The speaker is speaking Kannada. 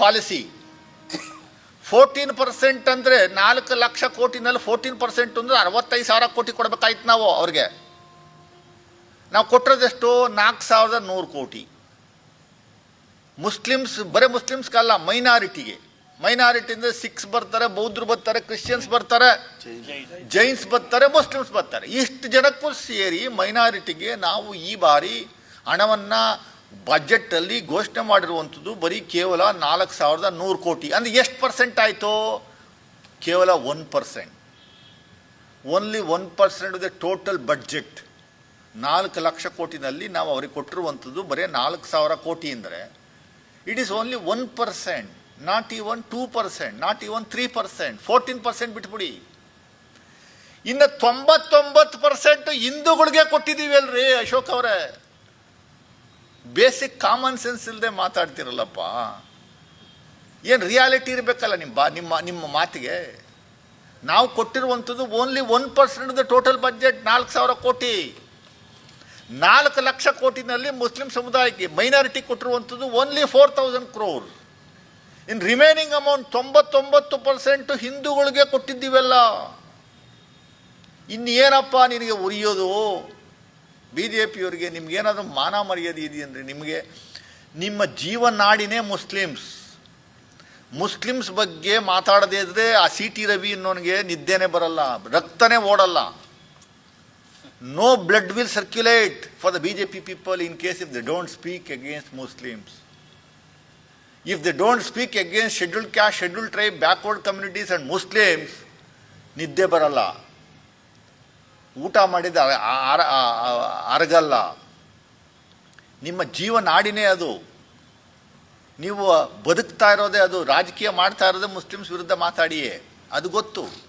ಪಾಲಿಸಿ ಫೋರ್ಟೀನ್ ಪರ್ಸೆಂಟ್ ಅಂದರೆ ನಾಲ್ಕು ಲಕ್ಷ ಕೋಟಿನಲ್ಲಿ ಫೋರ್ಟೀನ್ ಪರ್ಸೆಂಟ್ ಅಂದರೆ ಅರವತ್ತೈದು ಸಾವಿರ ಕೋಟಿ ಕೊಡಬೇಕಾಯ್ತು ನಾವು ಅವ್ರಿಗೆ. ನಾವು ಕೊಟ್ಟಿರೋದೆಷ್ಟು ನಾಲ್ಕು ಸಾವಿರದ ನೂರು ಕೋಟಿ. ಮುಸ್ಲಿಮ್ಸ್, ಬರೀ ಮುಸ್ಲಿಮ್ಸ್ಗಲ್ಲ ಮೈನಾರಿಟಿಗೆ ಮೈನಾರಿಟಿಯಿಂದ ಸಿಖ್ಸ್ ಬರ್ತಾರೆ, ಬೌದ್ಧರು ಬರ್ತಾರೆ ಕ್ರಿಶ್ಚಿಯನ್ಸ್ ಬರ್ತಾರೆ ಜೈನ್ಸ್ ಬರ್ತಾರೆ ಮುಸ್ಲಿಮ್ಸ್ ಬರ್ತಾರೆ. ಇಷ್ಟು ಜನಕ್ಕೂ ಸೇರಿ ಮೈನಾರಿಟಿಗೆ ನಾವು ಈ ಬಾರಿ ಹಣವನ್ನು ಬಜೆಟಲ್ಲಿ ಘೋಷಣೆ ಮಾಡಿರುವಂಥದ್ದು ಬರೀ ಕೇವಲ ನಾಲ್ಕು ಸಾವಿರದ ನೂರು ಕೋಟಿ. ಅಂದರೆ ಎಷ್ಟು ಪರ್ಸೆಂಟ್ ಆಯಿತು? ಕೇವಲ one percent only one percent the total budget ನಾಲ್ಕು ಲಕ್ಷ ಕೋಟಿನಲ್ಲಿ ನಾವು ಅವ್ರಿಗೆ ಕೊಟ್ಟಿರುವಂಥದ್ದು ಬರೀ ನಾಲ್ಕು ಸಾವಿರ ಕೋಟಿ ಅಂದರೆ it is only one percent not even two percent not even three percent fourteen percent ಬಿಟ್ಬಿಡಿ. ಇನ್ನು ತೊಂಬತ್ತೊಂಬತ್ತು ಪರ್ಸೆಂಟ್ ಹಿಂದೂಗಳಿಗೆ ಕೊಟ್ಟಿದ್ದೀವಿ ಅಲ್ರಿ ಅಶೋಕ್ ಅವರೇ. ಬೇಸಿಕ್ ಕಾಮನ್ ಸೆನ್ಸ್ ಇಲ್ಲದೆ ಮಾತಾಡ್ತಿರಲ್ಲಪ್ಪ. ಏನು ರಿಯಾಲಿಟಿ ಇರಬೇಕಲ್ಲ ನಿಮ್ಮ ನಿಮ್ಮ ನಿಮ್ಮ ಮಾತಿಗೆ? ನಾವು ಕೊಟ್ಟಿರುವಂಥದ್ದು only one percent the total budget ನಾಲ್ಕು ಸಾವಿರ ಕೋಟಿ. ನಾಲ್ಕು ಲಕ್ಷ ಕೋಟಿನಲ್ಲಿ ಮುಸ್ಲಿಂ ಸಮುದಾಯಕ್ಕೆ ಮೈನಾರಿಟಿ ಕೊಟ್ಟಿರುವಂಥದ್ದು only four thousand crore in remaining amount ತೊಂಬತ್ತೊಂಬತ್ತು ಪರ್ಸೆಂಟು ಹಿಂದೂಗಳಿಗೆ ಕೊಟ್ಟಿದ್ದೀವಲ್ಲ. ಇನ್ನೇನಪ್ಪ ನಿನಗೆ ಉರಿಯೋದು? ಬಿ ಜೆ ಪಿಯವರಿಗೆ ನಿಮ್ಗೇನಾದರೂ ಮಾನ ಮರ್ಯಾದೆ ಇದೆಯಂದ್ರೆ ನಿಮಗೆ ನಿಮ್ಮ ಜೀವನಾಡಿನೇ ಮುಸ್ಲಿಮ್ಸ್. ಮುಸ್ಲಿಮ್ಸ್ ಬಗ್ಗೆ ಮಾತಾಡದೇ ಇದ್ದರೆ ಆ ಸಿ ಟಿ ರವಿ ಅನ್ನೋನಿಗೆ ನಿದ್ದೆನೇ ಬರಲ್ಲ, ರಕ್ತನೇ ಓಡಲ್ಲ. No blood will circulate for the B J P people in case if they don't speak against Muslims if they don't speak against scheduled caste scheduled tribe backward communities and Muslims ನಿದ್ದೆ ಬರಲ್ಲ. ಊಟ ಮಾಡಿದ ಅ- ಅರಗಲ್ಲ. ನಿಮ್ಮ ಜೀವನಾಡಿನೇ ಅದು. ನೀವು ಬದುಕ್ತಾ ಇರೋದೇ ಅದು. ರಾಜಕೀಯ ಮಾಡ್ತಾ ಇರೋದೇ ಮುಸ್ಲಿಮ್ಸ್ ವಿರುದ್ಧ ಮಾತಾಡಿಯೇ. ಅದು ಗೊತ್ತು.